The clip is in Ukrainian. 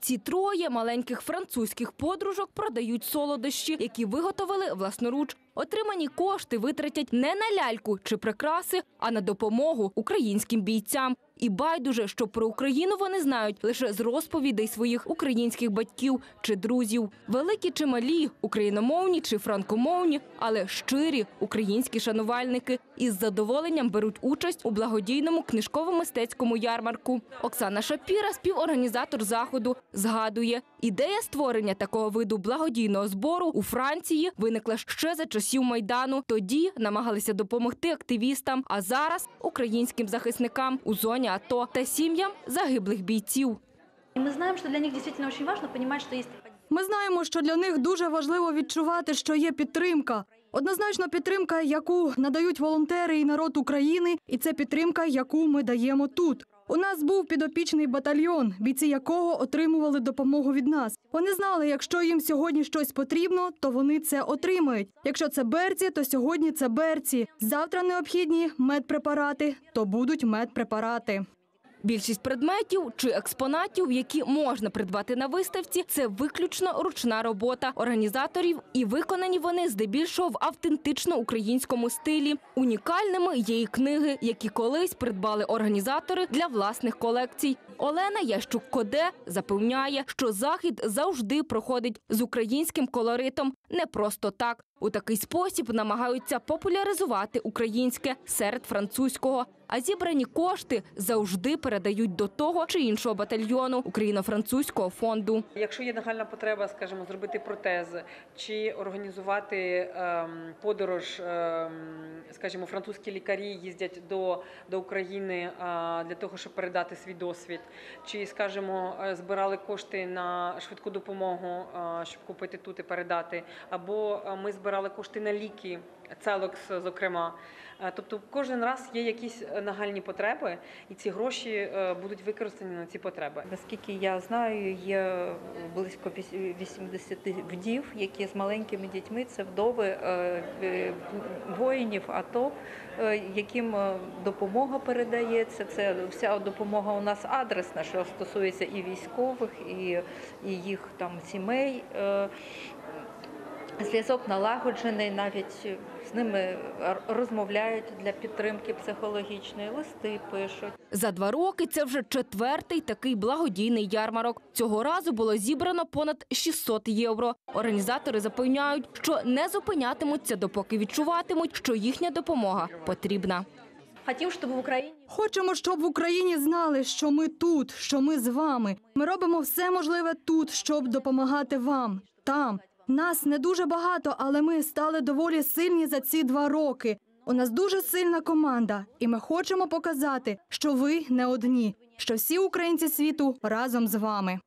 Ці троє маленьких французьких подружок продають солодощі, які виготовили власноруч. Отримані кошти витратять не на ляльку чи прикраси, а на допомогу українським бійцям. І байдуже, що про Україну вони знають лише з розповідей своїх українських батьків чи друзів. Великі чи малі, україномовні чи франкомовні, але щирі українські шанувальники із задоволенням беруть участь у благодійному книжково-мистецькому ярмарку. Оксана Шапіра, співорганізатор заходу, згадує, ідея створення такого виду благодійного збору у Франції виникла ще за часів майдану. Тоді намагалися допомогти активістам, а зараз українським захисникам у зоні АТО та сім'ям загиблих бійців. И мы знаем, что для них действительно очень важно понимать, что есть Ми знаємо, що для них дуже важливо відчувати, що є підтримка. Однозначно, підтримка, яку надають волонтери і народ України, і це підтримка, яку ми даємо тут. У нас був підопічний батальйон, бійці якого отримували допомогу від нас. Вони знали, якщо їм сьогодні щось потрібно, то вони це отримають. Якщо це берці, то сьогодні це берці. Завтра необхідні медпрепарати, то будуть медпрепарати. Більшість предметів чи експонатів, які можна придбати на виставці, це виключно ручна робота організаторів, і виконані вони здебільшого в автентично українському стилі. Унікальними є і книги, які колись придбали організатори для власних колекцій. Олена Ящук Коде запевняє, що захід завжди проходить з українським колоритом не просто так. У такий спосіб намагаються популяризувати українське серед французького. А зібрані кошти завжди передають до того чи іншого батальйону україно-французького фонду. Якщо є нагальна потреба, скажімо, зробити протез чи організувати ем, подорож, ем, скажімо, французькі лікарі їздять до, до України а, для того, щоб передати свій досвід, чи, скажімо, е, збирали кошти на швидку допомогу, щоб купити тут і передати, або е, ми збирали кошти на ліки, Целокс, зокрема. Е, Тобто кожен раз є якісь е, нагальні потреби, і ці гроші е, будуть використані на ці потреби. Наскільки я знаю, є близько віс- 80 вдів, які з маленькими дітьми це вдови воїнів АТО, яким допомога передається. Це вся допомога у нас адресна, що стосується і військових, і їх там сімей. Зв'язок налагоджений, навіть з ними розмовляють для підтримки психологічної, листи пишуть. За два роки це вже четвертий такий благодійний ярмарок. Цього разу було зібрано понад 600 євро. Організатори запевняють, що не зупинятимуться, допоки відчуватимуть, що їхня допомога потрібна. Хотим, чтобы в Украине Хочемо, щоб в Україні знали, що ми тут, що ми з вами. Ми робимо все можливе тут, щоб допомагати вам. Там нас не дуже багато, але ми стали доволі сильні за ці два роки. У нас дуже сильна команда, і ми хочемо показати, що ви не одні, що всі українці світу разом з вами.